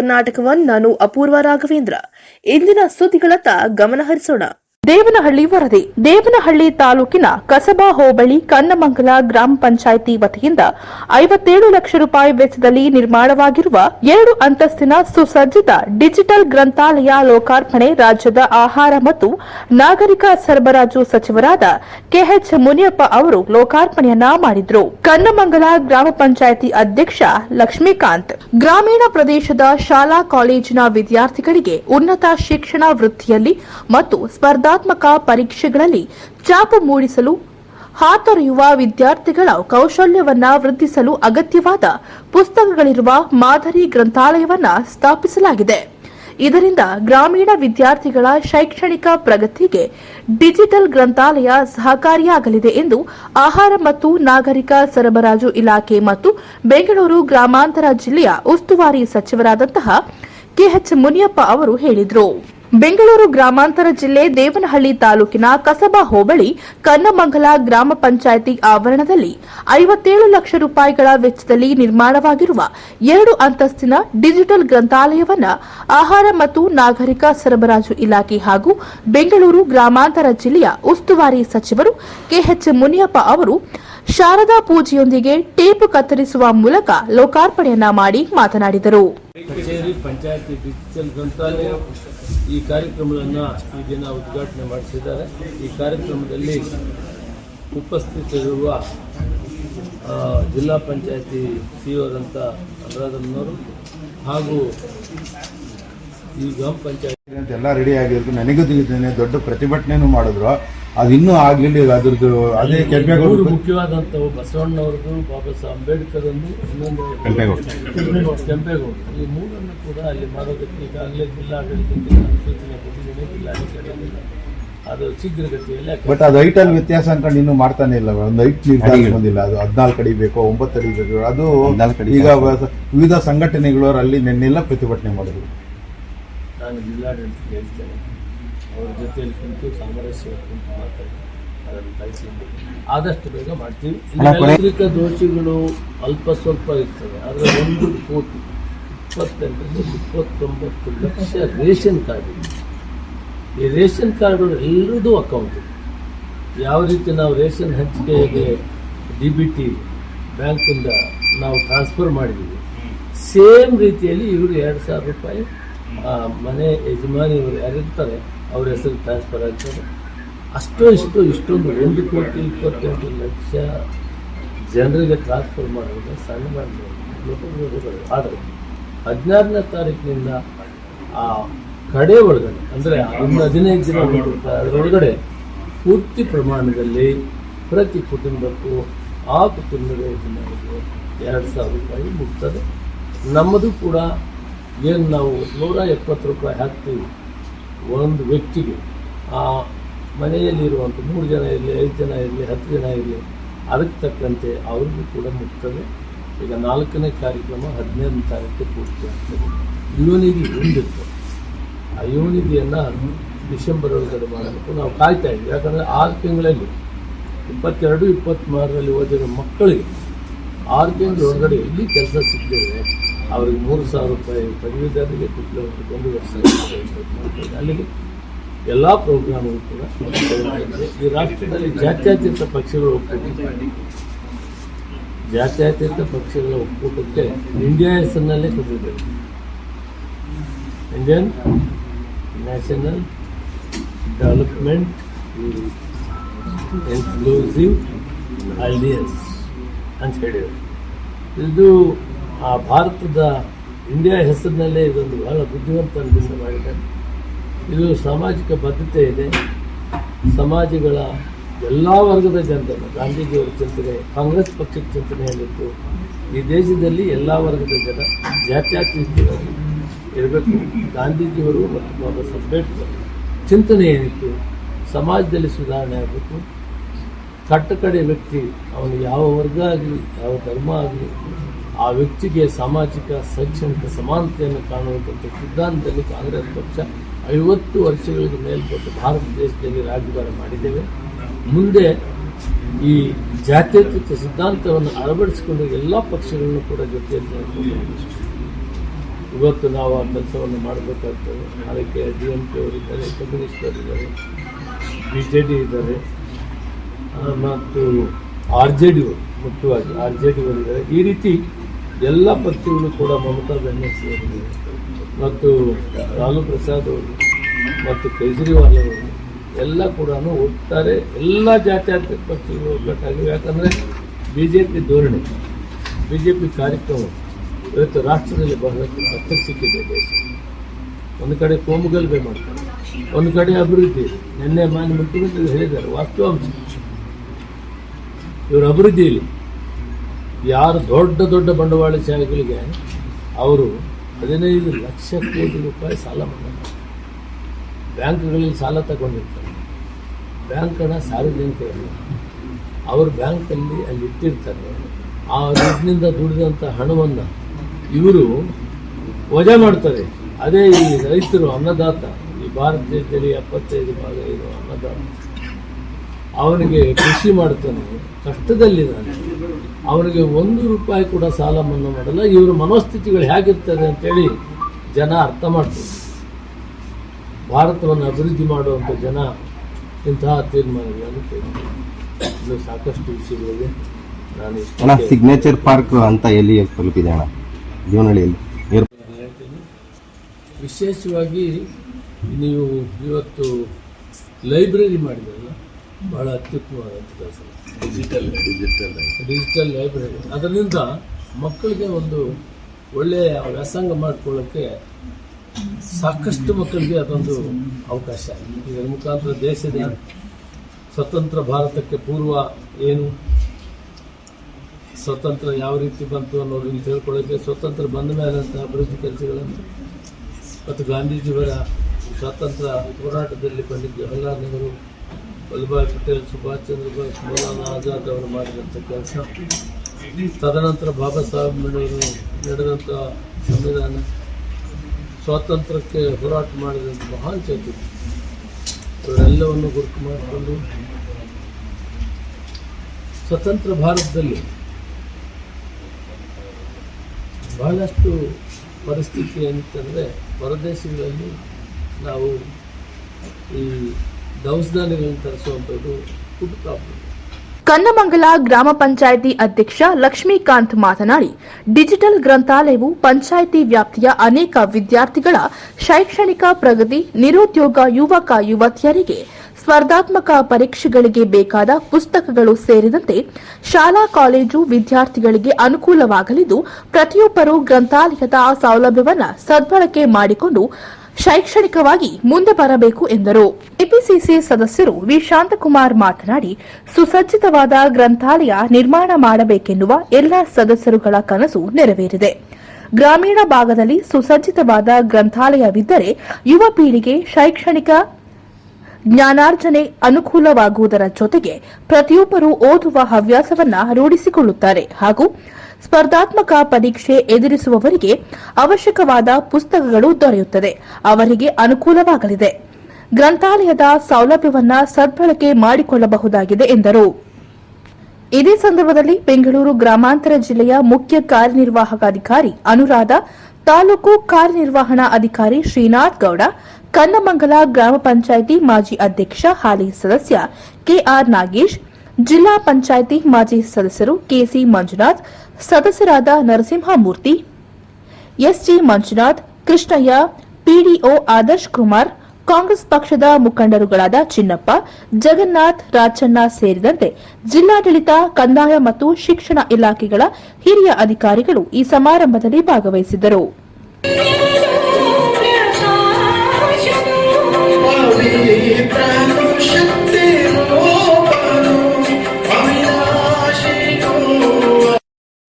ಕರ್ನಾಟಕವನ್ ನಾನು ಅಪೂರ್ವ ರಾಘವೇಂದ್ರ. ಇಂದಿನ ಸುದ್ದಿಗಳತ್ತ ಗಮನ ಹರಿಸೋಣ ದೇವನಹಳ್ಳಿ ವರದಿ. ದೇವನಹಳ್ಳಿ ತಾಲೂಕಿನ ಕಸಬಾ ಹೋಬಳಿ ಕನ್ನಮಂಗಲ ಗ್ರಾಮ ಪಂಚಾಯಿತಿ ವತಿಯಿಂದ ಐವತ್ತೇಳು ಲಕ್ಷ ರೂಪಾಯಿ ವೆಚ್ಚದಲ್ಲಿ ನಿರ್ಮಾಣವಾಗಿರುವ ಎರಡು ಅಂತಸ್ತಿನ ಸುಸಜ್ಜಿತ ಡಿಜಿಟಲ್ ಗ್ರಂಥಾಲಯ ಲೋಕಾರ್ಪಣೆ ರಾಜ್ಯದ ಆಹಾರ ಮತ್ತು ನಾಗರಿಕ ಸರಬರಾಜು ಸಚಿವರಾದ ಕೆಎಚ್ ಮುನಿಯಪ್ಪ ಅವರು ಲೋಕಾರ್ಪಣೆಯನ್ನ ಮಾಡಿದ್ರು. ಕನ್ನಮಂಗಲ ಗ್ರಾಮ ಪಂಚಾಯಿತಿ ಅಧ್ಯಕ್ಷ ಲಕ್ಷ್ಮೀಕಾಂತ್. ಗ್ರಾಮೀಣ ಪ್ರದೇಶದ ಶಾಲಾ ಕಾಲೇಜಿನ ವಿದ್ಯಾರ್ಥಿಗಳಿಗೆ ಉನ್ನತ ಶಿಕ್ಷಣ ವೃತ್ತಿಯಲ್ಲಿ ಮತ್ತು ಸ್ಪರ್ಧಾತ್ಮಕ ಪರೀಕ್ಷೆಗಳಲ್ಲಿ ಚಾಪು ಮೂಡಿಸಲು, ಹಾತೊರೆಯುವ ವಿದ್ಯಾರ್ಥಿಗಳ ಕೌಶಲ್ಯವನ್ನ ವೃದ್ಧಿಸಲು ಅಗತ್ಯವಾದ ಪುಸ್ತಕಗಳಿರುವ ಮಾದರಿ ಗ್ರಂಥಾಲಯವನ್ನ ಸ್ಥಾಪಿಸಲಾಗಿದೆ. ಇದರಿಂದ ಗ್ರಾಮೀಣ ವಿದ್ಯಾರ್ಥಿಗಳ ಶೈಕ್ಷಣಿಕ ಪ್ರಗತಿಗೆ ಡಿಜಿಟಲ್ ಗ್ರಂಥಾಲಯ ಸಹಕಾರಿಯಾಗಲಿದೆ ಎಂದು ಆಹಾರ ಮತ್ತು ನಾಗರಿಕ ಸರಬರಾಜು ಇಲಾಖೆ ಮತ್ತು ಬೆಂಗಳೂರು ಗ್ರಾಮಾಂತರ ಜಿಲ್ಲೆಯ ಉಸ್ತುವಾರಿ ಸಚಿವರಾದಂತಹ ಕೆಎಚ್ ಮುನಿಯಪ್ಪ ಅವರು ಹೇಳಿದರು. ಬೆಂಗಳೂರು ಗ್ರಾಮಾಂತರ ಜಿಲ್ಲೆ ದೇವನಹಳ್ಳಿ ತಾಲೂಕಿನ ಕಸಬಾ ಹೋಬಳಿ, ಕನ್ನಮಂಗಲ ಗ್ರಾಮ ಪಂಚಾಯಿತಿ ಆವರಣದಲ್ಲಿ ಐವತ್ತೇಳು ಲಕ್ಷ ರೂಪಾಯಿಗಳ ವೆಚ್ಚದಲ್ಲಿ ನಿರ್ಮಾಣವಾಗಿರುವ ಎರಡು ಅಂತಸ್ತಿನ ಡಿಜಿಟಲ್ ಗ್ರಂಥಾಲಯವನ್ನು ಆಹಾರ ಮತ್ತು ನಾಗರಿಕ ಸರಬರಾಜು ಇಲಾಖೆ ಹಾಗೂ ಬೆಂಗಳೂರು ಗ್ರಾಮಾಂತರ ಜಿಲ್ಲೆಯ ಉಸ್ತುವಾರಿ ಸಚಿವರು ಕೆಎಚ್ ಮುನಿಯಪ್ಪ ಅವರು ಶಾರದಾ ಪೂಜೆಯೊಂದಿಗೆ ಟೇಪು ಕತ್ತರಿಸುವ ಮೂಲಕ ಲೋಕಾರ್ಪಣೆಯನ್ನ ಮಾಡಿ ಮಾತನಾಡಿದರು. ಕಚೇರಿ ಪಂಚಾಯತಿ ಡಿಜಿಟಲ್ ಗ್ರಂಥಾಲಯ ಈ ಕಾರ್ಯಕ್ರಮವನ್ನು ಈ ದಿನ ಉದ್ಘಾಟನೆ ಮಾಡಿಸಿದ್ದಾರೆ. ಈ ಕಾರ್ಯಕ್ರಮದಲ್ಲಿ ಉಪಸ್ಥಿತರಿರುವ ಜಿಲ್ಲಾ ಪಂಚಾಯತಿ ಸಿ ಅವರಂತ ಹಾಗೂ ಈ ಗ್ರಾಮ ಪಂಚಾಯತಿ ಅಂತ ಎಲ್ಲ ರೆಡಿ ಆಗಿರೋದು. ನನಗೂ ತಿಳಿದೇನೆ ದೊಡ್ಡ ಪ್ರತಿಭಟನೆಯೂ ಮಾಡಿದ್ರು. ಅದು ಇನ್ನೂ ಆಗ್ಲಿಲ್ಲ ಈಗ ಅದ್ರದ್ದು ಅದೇ ಕೆಂಪೇಗೌಡ ಮುಖ್ಯವಾದಂಥವು ಬಸವಣ್ಣವ್ರದ್ದು ಬಾಬಾ ಸಾಹೇಬ್ ಅಂಬೇಡ್ಕರ್ ಇನ್ನೊಂದು ಕೆಂಪೇಗೌಡ. ಕೆಂಪೇಗೌಡ. ಈ ಮೂರನ್ನು ಕೂಡ ಅಲ್ಲಿ ಮಾಡೋದಕ್ಕೆ ಈಗಾಗಲೇ ಜಿಲ್ಲಾಡಳಿತಕ್ಕೆ ಸೂಚನೆ ಕೊಟ್ಟಿದ್ದೇನೆ ಜಿಲ್ಲಾಧಿಕಾರಿಗಳಿಂದ ಅದು ಶೀಘ್ರಗತಿಯಲ್ಲಿ ಬಟ್ ಅದು ಹೈಟ್ ಅಲ್ಲಿ ವ್ಯತ್ಯಾಸ ಅನ್ಕೊಂಡು ಇನ್ನೂ ಮಾಡ್ತಾನೆ ಇಲ್ಲ. ಒಂದು ಹೈಟ್ ನಿರ್ಧಾರ ಬಂದಿಲ್ಲ. ಅದು ಹದಿನಾಲ್ಕು ಅಡಿ ಬೇಕೋ ಒಂಬತ್ತು ಅಡಿ ಬೇಕು. ಅದು ಈಗ ವಿವಿಧ ಸಂಘಟನೆಗಳು ಅಲ್ಲಿ ನಿನ್ನೆಲ್ಲ ಪ್ರತಿಭಟನೆ ಮಾಡಿದ್ರು. ನಾನು ಜಿಲ್ಲಾಡಳಿತಕ್ಕೆ ಹೇಳ್ತೇನೆ. ಅವ್ರ ಜೊತೆಯಲ್ಲಿ ಕುಂತು ಸಾಮರಸ್ಯ ಕುಂತು ಮಾತಾಡಿ ಅದನ್ನು ಕಾಯ್ಕೊಂಡು ಆದಷ್ಟು ಬೇಗ ಮಾಡ್ತೀವಿ. ನೈಸರ್ಗಿಕ ದೋಷಿಗಳು ಅಲ್ಪ ಸ್ವಲ್ಪ ಇರ್ತವೆ. ಆದರೆ ಒಂದು ಕೋಟಿ ಇಪ್ಪತ್ತೆಂಟರಿಂದ ಇಪ್ಪತ್ತೊಂಬತ್ತು ಲಕ್ಷ ರೇಷನ್ ಕಾರ್ಡ್ ಇದೆ. ಈ ರೇಷನ್ ಕಾರ್ಡ್ಗಳು ಎಲ್ಲರದ್ದು ಅಕೌಂಟ್ ಇದೆ. ಯಾವ ರೀತಿ ನಾವು ರೇಷನ್ ಹಂಚಿಕೆಗೆ ಡಿ ಬಿ ಟಿ ಬ್ಯಾಂಕಿಂದ ನಾವು ಟ್ರಾನ್ಸ್ಫರ್ ಮಾಡಿದ್ದೀವಿ ಸೇಮ್ ರೀತಿಯಲ್ಲಿ ಇವರು ಎರಡು ಸಾವಿರ ರೂಪಾಯಿ ಮನೆ ಯಜಮಾನಿ ಇವರು ಯಾರಿರ್ತಾರೆ ಅವ್ರ ಹೆಸರು ಟ್ರಾನ್ಸ್ಫರ್ ಆಯಿತು ಅಷ್ಟು ಇಷ್ಟು ಇಷ್ಟೊಂದು ಒಂದು ಕೋಟಿ ಇಪ್ಪತ್ತೆಂಟು ಲಕ್ಷ ಜನರಿಗೆ ಟ್ರಾನ್ಸ್ಫರ್ ಮಾಡೋದು ಸಣ್ಣ ಮಾಡಿದ್ರು ಆದರೆ ಹದಿನಾರನೇ ತಾರೀಕಿನಿಂದ ಆ ಕಡೆ ಒಳಗಡೆ, ಅಂದರೆ ಒಂದು ಹದಿನೈದು ದಿನ ಅದರ ಅದರೊಳಗಡೆ ಪೂರ್ತಿ ಪ್ರಮಾಣದಲ್ಲಿ ಪ್ರತಿ ಕುಟುಂಬಕ್ಕೂ ಆ ಕುಟುಂಬದ ಜನರಿಗೆ ಎರಡು ಸಾವಿರ ರೂಪಾಯಿ ಮುಟ್ತದೆ ನಮ್ಮದು ಕೂಡ ಏನು ನಾವು ನೂರ ಎಪ್ಪತ್ತು ರೂಪಾಯಿ ಹಾಕ್ತೀವಿ. ಒಂದು ವ್ಯಕ್ತಿಗೆ ಆ ಮನೆಯಲ್ಲಿರುವಂಥ ಮೂರು ಜನ ಇರಲಿ, ಐದು ಜನ ಇರಲಿ, ಹತ್ತು ಜನ ಇರಲಿ, ಅದಕ್ಕೆ ತಕ್ಕಂತೆ ಅವ್ರಿಗೂ ಕೂಡ ಮುಟ್ತದೆ ಈಗ ನಾಲ್ಕನೇ ಕಾರ್ಯಕ್ರಮ ಹದಿನೈದನೇ ತಾರೀಕು ಪೂರ್ತಿ ಆಗ್ತದೆ. ಯೋನಿಗೆ ಹಿಂದಿತ್ತು. ಆ ಯುವನಿಧಿಯನ್ನು ಡಿಸೆಂಬರ್ ಒಳಗಡೆ ಮಾಡಬೇಕು. ನಾವು ಕಾಯ್ತಾ ಇದ್ವಿ. ಯಾಕಂದರೆ ಆರು ತಿಂಗಳಲ್ಲಿ, ಇಪ್ಪತ್ತೆರಡು ಇಪ್ಪತ್ತ್ಮೂರರಲ್ಲಿ ಓದಿರೋ ಮಕ್ಕಳಿಗೆ ಆರು ತಿಂಗಳ ಒಳಗಡೆ ಎಲ್ಲಿ ಕೆಲಸ ಸಿಗ್ತದೆ? ಅವ್ರಿಗೆ ಮೂರು ಸಾವಿರ ರೂಪಾಯಿ ಪದವೀಧರರಿಗೆ ಕೊಟ್ಟು ಒಂದು ವರ್ಷ ಅಲ್ಲಿಗೆ ಎಲ್ಲ ಪ್ರೋಗ್ರಾಮ್ಗಳು ಕೂಡ ಈ ರಾಷ್ಟ್ರದಲ್ಲಿ ಜಾತ್ಯತೀತ ಪಕ್ಷಗಳ ಒಕ್ಕೂಟ ಜಾತ್ಯತೀತ ಪಕ್ಷಗಳ ಒಕ್ಕೂಟಕ್ಕೆ ಇಂಡಿಯಾ ಹೆಸರಿನಲ್ಲೇ ಕರೆದಿದ್ದಾರೆ Indian national development inclusive alliance ಅಂತ ಹೇಳಿದರು ಇದು ಆ ಭಾರತದ ಇಂಡಿಯಾ ಹೆಸರಿನಲ್ಲೇ ಇದೊಂದು ಬಹಳ ಬುದ್ಧಿವಂತ ಮಾಡಿದ್ದಾರೆ. ಇದು ಸಾಮಾಜಿಕ ಬದ್ಧತೆ ಇದೆ. ಸಮಾಜಗಳ ಎಲ್ಲ ವರ್ಗದ ಜನರನ್ನು ಗಾಂಧೀಜಿಯವರ ಚಿಂತನೆ, ಕಾಂಗ್ರೆಸ್ ಪಕ್ಷದ ಚಿಂತನೆ ಹೇಳಿತ್ತು ಈ ದೇಶದಲ್ಲಿ ಎಲ್ಲ ವರ್ಗದ ಜನ ಜಾತ್ಯಾತೀತವಾಗಿ ಇರಬೇಕು. ಗಾಂಧೀಜಿಯವರು ಮತ್ತು ಬಾಬಾ ಸಾಹೇಬ್ ಚಿಂತನೆ ಏನಿತ್ತು, ಸಮಾಜದಲ್ಲಿ ಸುಧಾರಣೆ ಆಗಬೇಕು. ಕಟ್ಟಕಡೆ ವ್ಯಕ್ತಿ, ಅವನು ಯಾವ ವರ್ಗ ಆಗಲಿ, ಯಾವ ಧರ್ಮ ಆಗಲಿ ಆ ವ್ಯಕ್ತಿಗೆ ಸಾಮಾಜಿಕ, ಶೈಕ್ಷಣಿಕ ಸಮಾನತೆಯನ್ನು ಕಾಣುವಂಥ ಸಿದ್ಧಾಂತದಲ್ಲಿ ಕಾಂಗ್ರೆಸ್ ಪಕ್ಷ ಐವತ್ತು ವರ್ಷಗಳಿಗೆ ಮೇಲ್ಪಟ್ಟು ಭಾರತ ದೇಶದಲ್ಲಿ ರಾಜ್ಯಭಾರ ಮಾಡಿದ್ದೇವೆ. ಮುಂದೆ ಈ ಜಾತ್ಯತೀತ ಸಿದ್ಧಾಂತವನ್ನು ಅಳವಡಿಸಿಕೊಂಡು ಎಲ್ಲ ಪಕ್ಷಗಳನ್ನು ಕೂಡ ಜೊತೆಯಲ್ಲಿ ಇವತ್ತು ನಾವು ಆ ಕೆಲಸವನ್ನು ಮಾಡಬೇಕಾಗ್ತದೆ. ಅದಕ್ಕೆ ಡಿ ಎಂ ಕೆ ಅವರಿದ್ದಾರೆ ಅವರಿದ್ದಾರೆ, ಬಿ ಜೆ ಡಿ ಇದ್ದಾರೆ ಮತ್ತು ಆರ್ ಜೆ ಡಿ ಮುಖ್ಯವಾಗಿ ಆರ್ ಜೆ ಡಿ ಅವರಿದ್ದಾರೆ. ಈ ರೀತಿ ಎಲ್ಲ ಪಕ್ಷಗಳು ಕೂಡ ಮಮತಾ ಬ್ಯಾನರ್ಜಿ ಅವರಿಗೆ ಮತ್ತು ಲಾಲು ಪ್ರಸಾದ್ ಅವರು ಮತ್ತು ಕೇಜ್ರಿವಾಲ್ ಅವರು ಎಲ್ಲ ಕೂಡ ಒಟ್ಟಾರೆ ಎಲ್ಲ ಜಾತ್ಯತೀತ ಪಕ್ಷಗಳು ಒಗ್ಗಟ್ಟಾಗಿವೆ. ಯಾಕಂದರೆ ಬಿ ಜೆ ಪಿ ಧೋರಣೆ ಬಿ ಜೆ ಪಿ ಕಾರ್ಯಕ್ರಮ ಇವತ್ತು ರಾಷ್ಟ್ರದಲ್ಲಿ ಬಹಳಷ್ಟು ಸಿಕ್ಕಿದೆ ದೇಶ. ಒಂದು ಕಡೆ ಕೋಮುಗಲ್ಬೆ ಮಾಡ್ತಾರೆ, ಒಂದು ಕಡೆ ಅಭಿವೃದ್ಧಿ ನಿನ್ನೆ ಮಾನ್ಯ ಮುಖ್ಯಮಂತ್ರಿಗಳು ಹೇಳಿದ್ದಾರೆ, ವಾಸ್ತವಾಂಶ. ಇವರು ಅಭಿವೃದ್ಧಿಯಲ್ಲಿ ಯಾರು ದೊಡ್ಡ ದೊಡ್ಡ ಬಂಡವಾಳಶಾಹಿಗಳಿಗೆ ಅವರು ಹದಿನೈದು ಲಕ್ಷ ಕೋಟಿ ರೂಪಾಯಿ ಸಾಲ ಮಾಡ್ತಾರೆ. ಬ್ಯಾಂಕ್ಗಳಲ್ಲಿ ಸಾಲ ತಗೊಂಡಿರ್ತಾರೆ. ಬ್ಯಾಂಕ್ ಹಣ ಸಾರ್ವಜನಿಕರಲ್ಲ ಅವರು ಬ್ಯಾಂಕಲ್ಲಿ ಅಲ್ಲಿ ಇಟ್ಟಿರ್ತಾರೆ. ಆ ದುಡ್ಡಿನಿಂದ ದುಡಿದಂಥ ಹಣವನ್ನು ಇವರು ವಜಾ ಮಾಡ್ತಾರೆ. ಅದೇ ಈ ರೈತರು ಅನ್ನದಾತ, ಈ ಭಾರತ ದೇಶದಲ್ಲಿ ಎಪ್ಪತ್ತೈದು ಭಾಗ ಇರುವ ಅನ್ನದಾತ. ಅವನಿಗೆ ಕೃಷಿ ಮಾಡ್ತಾನೆ ಕಷ್ಟದಲ್ಲಿದ್ದಾನೆ. ಅವನಿಗೆ ಒಂದು ರೂಪಾಯಿ ಕೂಡ ಸಾಲ ಮನ್ನಾ ಮಾಡಲ್ಲ. ಇವರ ಮನೋಸ್ಥಿತಿಗಳು ಹೇಗಿರ್ತದೆ ಅಂತೇಳಿ ಜನ ಅರ್ಥ ಮಾಡ್ತಾರೆ. ಭಾರತವನ್ನು ಅಭಿವೃದ್ಧಿ ಮಾಡುವಂಥ ಜನ ಇಂತಹ ತೀರ್ಮಾನಗಳನ್ನು ಇದು ಸಾಕಷ್ಟು ವಿಷಯಗಳಿಗೆ ನಾನು ಸಿಗ್ನೇಚರ್ ಪಾರ್ಕ್ ಅಂತ ಎಲ್ಲಿ ತಲುಪಿದೆ ಅಣ್ಣ? ದೇವನಹಳ್ಳಿಯಲ್ಲಿ ಹೇಳ್ತೀನಿ ವಿಶೇಷವಾಗಿ ನೀವು ಇವತ್ತು ಲೈಬ್ರರಿ ಮಾಡಿದ್ರಲ್ಲ ಬಹಳ ಅತ್ಯುತ್ತಮವಾದಂಥ ಕೆಲಸ. ಡಿಜಿಟಲ್ ಡಿಜಿಟಲ್ ಡಿಜಿಟಲ್ ಲೈಬ್ರರಿ ಅದರಿಂದ ಮಕ್ಕಳಿಗೆ ಒಂದು ಒಳ್ಳೆಯ ವ್ಯಾಸಂಗ ಮಾಡಿಕೊಳ್ಳೋಕ್ಕೆ ಸಾಕಷ್ಟು ಮಕ್ಕಳಿಗೆ ಅದೊಂದು ಅವಕಾಶ. ಇದರ ಮುಖಾಂತರ ದೇಶದ ಸ್ವತಂತ್ರ ಭಾರತಕ್ಕೆ ಪೂರ್ವ ಏನು ಸ್ವತಂತ್ರ ಯಾವ ರೀತಿ ಬಂತು ಅನ್ನೋದನ್ನು ತಿಳ್ಕೊಳ್ಳೋಕ್ಕೆ ಸ್ವತಂತ್ರ ಬಂದ ಮೇಲೆ ಅಂತ ಅಭಿವೃದ್ಧಿ ಕೆಲಸಗಳನ್ನು ಮತ್ತು ಗಾಂಧೀಜಿಯವರ ಸ್ವಾತಂತ್ರ್ಯ ಹೋರಾಟದಲ್ಲಿ ಬಂದಿದ್ದ ಜವಾಹರ್ಲಾಲ್ ನೆಹರು ವಲ್ಲಭಾಯ್ ಪಟೇಲ್ ಸುಭಾಷ್ ಚಂದ್ರ ಬೋಸ್ ಮೌಲಾನಾ ಆಜಾದ್ ಅವರು ಮಾಡಿದಂಥ ಕೆಲಸ. ತದನಂತರ ಬಾಬಾ ಸಾಹೇಬ್ ಅಂಬೇಡ್ಕರ್ ನಡೆದಂಥ ಸಂವಿಧಾನ ಸ್ವಾತಂತ್ರ್ಯಕ್ಕೆ ಹೋರಾಟ ಮಾಡಿದಂಥ ಮಹಾನ್ ಚೇತನ ಇವರೆಲ್ಲವನ್ನು ಗುರುತು ಮಾಡಿಕೊಂಡು ಸ್ವತಂತ್ರ ಭಾರತದಲ್ಲಿ ಬಹಳಷ್ಟು ಪರಿಸ್ಥಿತಿ ಅಂತಂದರೆ ಹೊರದೇಶಗಳಲ್ಲಿ ನಾವು ಈ ಫುಡ್ ಪ್ರಾಬ್ಲಮ್ ಕನ್ನಮಂಗಲ ಗ್ರಾಮ ಪಂಚಾಯಿತಿ ಅಧ್ಯಕ್ಷ ಲಕ್ಷ್ಮೀಕಾಂತ್ ಮಾತನಾಡಿ, ಡಿಜಿಟಲ್ ಗ್ರಂಥಾಲಯವು ಪಂಚಾಯಿತಿ ವ್ಯಾಪ್ತಿಯ ಅನೇಕ ವಿದ್ಯಾರ್ಥಿಗಳ ಶೈಕ್ಷಣಿಕ ಪ್ರಗತಿ, ನಿರುದ್ಯೋಗ, ಯುವಕ, ಯುವತಿಯರಿಗೆ ಸ್ಪರ್ಧಾತ್ಮಕ ಪರೀಕ್ಷೆಗಳಿಗೆ ಬೇಕಾದ ಪುಸ್ತಕಗಳು ಸೇರಿದಂತೆ ಶಾಲಾ, ಕಾಲೇಜು ವಿದ್ಯಾರ್ಥಿಗಳಿಗೆ ಅನುಕೂಲವಾಗಲಿದ್ದು, ಪ್ರತಿಯೊಬ್ಬರೂ ಗ್ರಂಥಾಲಯದ ಸೌಲಭ್ಯವನ್ನು ಸದ್ಬಳಕೆ ಮಾಡಿಕೊಂಡು ಶೈಕ್ಷಣಿಕವಾಗಿ ಮುಂದೆ ಬರಬೇಕು ಎಂದರು. ಎಪಿಸಿಸಿ ಸದಸ್ಯರು ವಿ. ಶಾಂತಕುಮಾರ್ ಮಾತನಾಡಿ, ಸುಸಜ್ಜಿತವಾದ ಗ್ರಂಥಾಲಯ ನಿರ್ಮಾಣ ಮಾಡಬೇಕೆನ್ನುವ ಎಲ್ಲ ಸದಸ್ಯರುಗಳ ಕನಸು ನೆರವೇರಿದೆ. ಗ್ರಾಮೀಣ ಭಾಗದಲ್ಲಿ ಸುಸಜ್ಜಿತವಾದ ಗ್ರಂಥಾಲಯವಿದ್ದರೆ ಯುವ ಪೀಳಿಗೆ ಶೈಕ್ಷಣಿಕ ಜ್ಞಾನಾರ್ಜನೆ ಅನುಕೂಲವಾಗುವುದರ ಜೊತೆಗೆ ಪ್ರತಿಯೊಬ್ಬರೂ ಓದುವ ಹವ್ಯಾಸವನ್ನ ರೂಢಿಸಿಕೊಳ್ಳುತ್ತಾರೆ ಹಾಗೂ ಸ್ಪರ್ಧಾತ್ಮಕ ಪರೀಕ್ಷೆ ಎದುರಿಸುವವರಿಗೆ ಅವಶ್ಯಕವಾದ ಪುಸ್ತಕಗಳು ದೊರೆಯುತ್ತದೆ. ಅವರಿಗೆ ಅನುಕೂಲವಾಗಲಿದೆ. ಗ್ರಂಥಾಲಯದ ಸೌಲಭ್ಯವನ್ನ ಸದ್ಬಳಕೆ ಮಾಡಿಕೊಳ್ಳಬಹುದಾಗಿದೆ ಎಂದರು. ಇದೇ ಸಂದರ್ಭದಲ್ಲಿ ಬೆಂಗಳೂರು ಗ್ರಾಮಾಂತರ ಜಿಲ್ಲೆಯ ಮುಖ್ಯ ಕಾರ್ಯನಿರ್ವಾಹಕಾಧಿಕಾರಿ ಅನುರಾಧ, ತಾಲೂಕು ಕಾರ್ಯನಿರ್ವಹಣಾ ಅಧಿಕಾರಿ ಶ್ರೀನಾಥ್ ಗೌಡ ಕನ್ನಮಂಗಲ ಗ್ರಾಮ ಪಂಚಾಯಿತಿ ಮಾಜಿ ಅಧ್ಯಕ್ಷ, ಹಾಲಿ ಸದಸ್ಯ ಕೆಆರ್ ನಾಗೇಶ್, ಜಿಲ್ಲಾ ಪಂಚಾಯಿತಿ ಮಾಜಿ ಸದಸ್ಯರು ಕೆಸಿ ಮಂಜುನಾಥ್, ಸದಸ್ಯರಾದ ನರಸಿಂಹಮೂರ್ತಿ, ಎಸ್ಜಿ ಮಂಜುನಾಥ್, ಕೃಷ್ಣಯ್ಯ, ಪಿಡಿಒ ಆದರ್ಶ್ ಕುಮಾರ್, ಕಾಂಗ್ರೆಸ್ ಪಕ್ಷದ ಮುಖಂಡರುಗಳಾದ ಚಿನ್ನಪ್ಪ, ಜಗನ್ನಾಥ್, ರಾಜಣ್ಣ ಸೇರಿದಂತೆ ಜಿಲ್ಲಾಡಳಿತ, ಕಂದಾಯ ಮತ್ತು ಶಿಕ್ಷಣ ಇಲಾಖೆಗಳ ಹಿರಿಯ ಅಧಿಕಾರಿಗಳು ಈ ಸಮಾರಂಭದಲ್ಲಿ ಭಾಗವಹಿಸಿದ್ದರು.